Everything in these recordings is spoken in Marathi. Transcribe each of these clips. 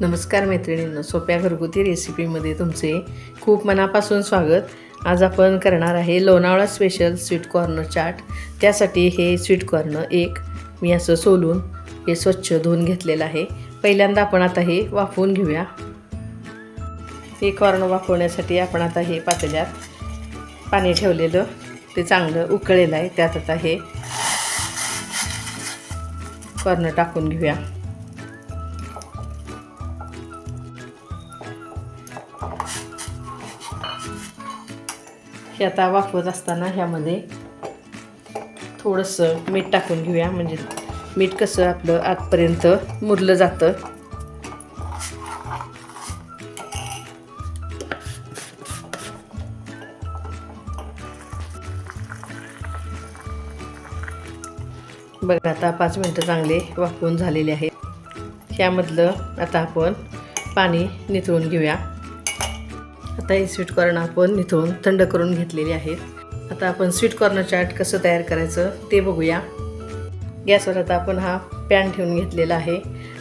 नमस्कार मैत्रिणींनो सोप्या घरगुती रेसिपीमध्ये तुमचे खूप मनापासून स्वागत. आज आपण करणार आहे Lonavala special sweet corn chaat. त्यासाठी हे स्वीट कॉर्न एक मी असं सोलून हे स्वच्छ धुवून घेतलेलं आहे. पहिल्यांदा आपण आता हे वाफवून घेऊया. हे कॉर्न वाफवण्यासाठी आपण आता हे पातळ्यात पाणी ठेवलेलं ते चांगलं उकळलेलं आहे. त्यात आता हे कॉर्न टाकून घेऊया. हे आता वाफवत असताना ह्यामध्ये थोडंसं मीठ टाकून घेऊया. म्हणजे मीठ कसं आपलं आतपर्यंत मुरलं जातं. बघा आता पाच मिनटं चांगले वाफवून झालेले आहेत. ह्यामधलं आता आपण पाणी निथळून घेऊया. आता हे स्वीट कॉर्न आपण निथळून थंड करून घेतलेले आहेत. आता आपण स्वीट कॉर्न चाट कसं तयार करायचं ते बघूया. गॅसवर आता आपण हा पॅन ठेवून घेतलेला आहे.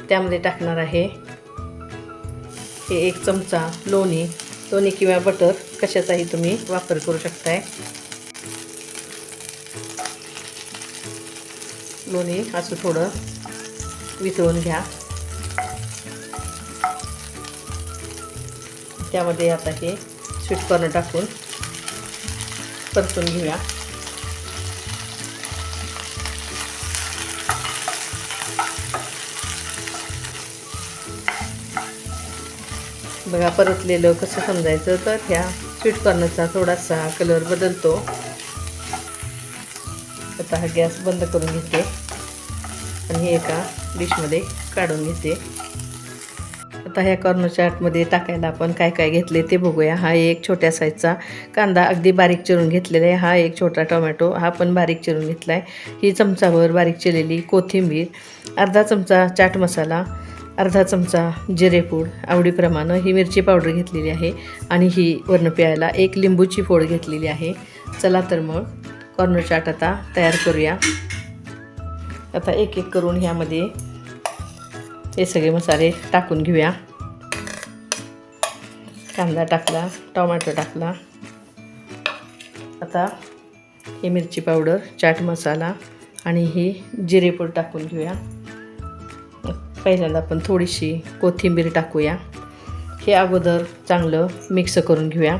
त्यामध्ये टाकणार आहे हे एक चमचा लोणी. लोणी किंवा बटर कशाचाही तुम्ही वापर करू शकताय. लोणी असं थोडं वितळून घ्या. त्यामध्ये आता हे स्वीट कॉर्न टाकून परतून घेऊया. बघा परतलेलं कसं समजायचं तर ह्या स्वीट कॉर्नचा थोडासा कलर बदलतो. आता हा गॅस बंद करून घेते. आणि हे एका डिशमध्ये काढून घेते. आता ह्या कॉर्न चाटमध्ये टाकायला आपण काय काय घेतले ते बघूया. हा एक छोट्या साईजचा कांदा अगदी बारीक चिरून घेतलेला आहे. हा एक छोटा टोमॅटो हा पण बारीक चिरून घेतला आहे ही चमचाभर बारीक चिरलेली कोथिंबीर अर्धा चमचा चाट मसाला अर्धा चमचा जिरेपूड आवडीप्रमाणे ही मिरची पावडर घेतलेली आहे आणि ही वर्ण प्यायला एक लिंबूची फोड घेतलेली आहे. चला तर मग कॉर्नर चाट आता तयार करूया. आता एक एक करून ह्यामध्ये हे सगळे मसाले टाकून घेऊया. कांदा टाकला टोमॅटो टाकला. आता ही मिरची पावडर चाट मसाला आणि ही जिरेपूड टाकून घेऊया. पहिल्यांदा आपण थोडीशी कोथिंबीर टाकूया. हे अगोदर चांगलं मिक्स करून घेऊया.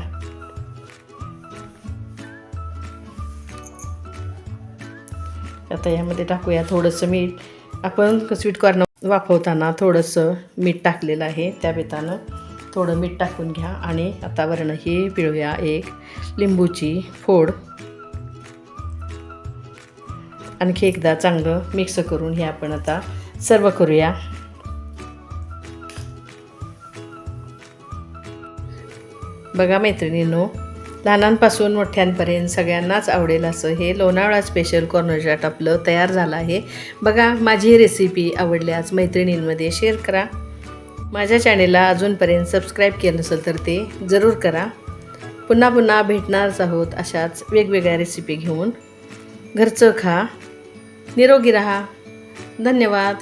आता यामध्ये टाकूया थोडंसं मीठ. आपण स्वीट कॉर्न वाफवताना थोडंसं मीठ टाकलेलं आहे. त्या बेतानं थोडं मीठ टाकून घ्या आणि आता वरण ही पिळूया एक लिंबूची फोड. आणखी एकदा चांगलं मिक्स करून हे आपण आता सर्व करूया. बघा मैत्रिणींनो लहानांपासून मोठ्यांपर्यंत सगळ्यांनाच आवडेल असं हे लोणावळा स्पेशल कॉर्नरच्या टपलं आपलं तयार झालं आहे. बघा माझी ही रेसिपी आवडल्यास मैत्रिणींमध्ये शेअर करा. माझ्या चॅनेलला अजूनपर्यंत सबस्क्राईब केलं नसेल तर ते जरूर करा. पुन्हा पुन्हा भेटणारच आहोत अशाच वेगवेगळ्या रेसिपी घेऊन. घरचं खा. निरोगी रहा. धन्यवाद.